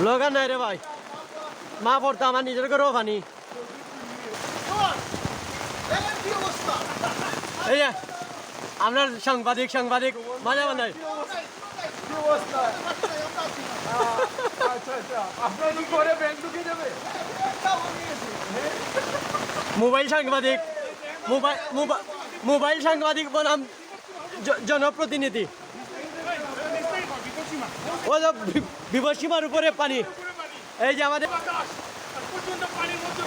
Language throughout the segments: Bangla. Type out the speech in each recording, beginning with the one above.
লগা নাই রে ভাই। মা পড়তো আমার নিজের ঘরেও পানি। এই আপনার সাংবাদিক সাংবাদিক মানে মানে মোবাইল সাংবাদিক মোবাইল মোবা- মোবাইল সাংবাদিক বনাম জনপ্রতিনিধি। ও যে বিপদসীমার উপরে পানি। এই যে আমাদের পর্যন্ত পানির মধ্যে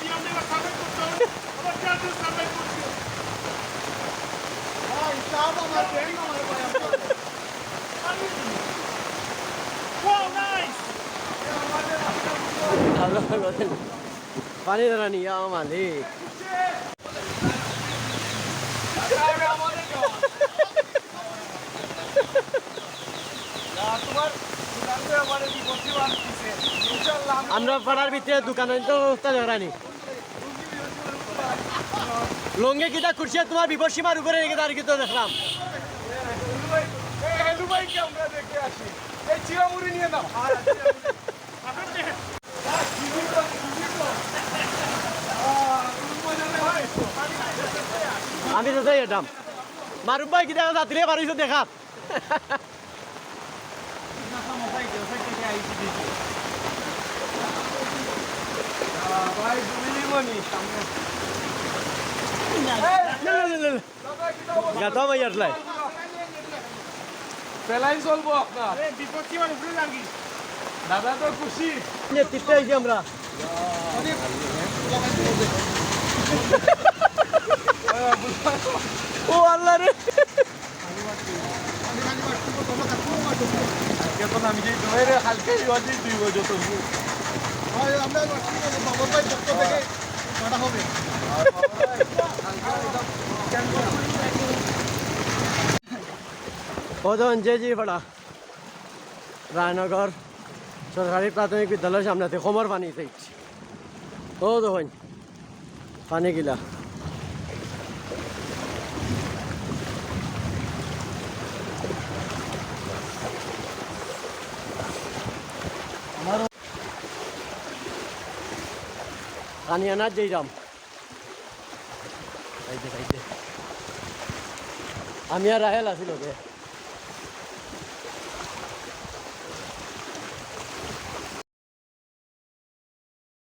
আমার পাড়ার ভিতরে দোকানে রানি লঙ্গে কিটা খুরশিয়া তোমার বিপদসীমার উপরে রেখে দাঁড়িয়ে তো দেখলাম। আমি তো যাই এটাম মারুম ভাই কিটা যাত্রী পারিস দেখা। পেলাই চলবো আপনার বিপত্তিমার উপরে লাগি দাদা তো খুশি আমরা এখন আমি যে তোমার হালকা ইবাদি দিব যত ওজন জেজি পাড়া রায়নগর সরকারি প্রাথমিক বিদ্যালয়ের সামনেতে কোমর পানি চাইছি ও দেখুন পানি গিলা পানি আনার যেই যাম আমি আর রাহেল আছিল